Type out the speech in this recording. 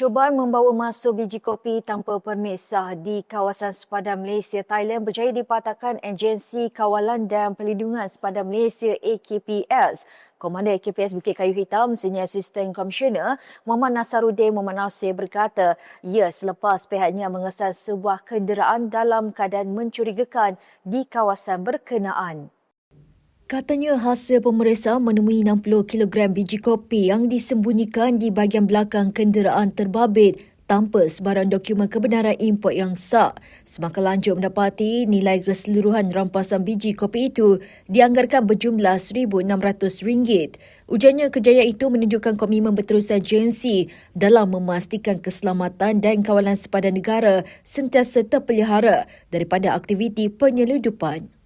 Cubaan membawa masuk biji kopi tanpa permit sah di kawasan sepadan Malaysia, Thailand berjaya dipatahkan Agensi Kawalan dan Perlindungan Sepadan Malaysia AKPS. Komandan AKPS Bukit Kayu Hitam, Senior Assistant Commissioner Muhammad Nasaruddin Muhammad Nasir berkata, ya selepas pihaknya mengesan sebuah kenderaan dalam keadaan mencurigakan di kawasan berkenaan. Katanya hasil pemeriksaan menemui 60 kg biji kopi yang disembunyikan di bahagian belakang kenderaan terbabit tanpa sebarang dokumen kebenaran import yang sah. Semakin lanjut mendapati nilai keseluruhan rampasan biji kopi itu dianggarkan berjumlah RM1,600. Ujarnya kejayaan itu menunjukkan komitmen berterusan agensi dalam memastikan keselamatan dan kawalan sepadan negara sentiasa terpelihara daripada aktiviti penyeludupan.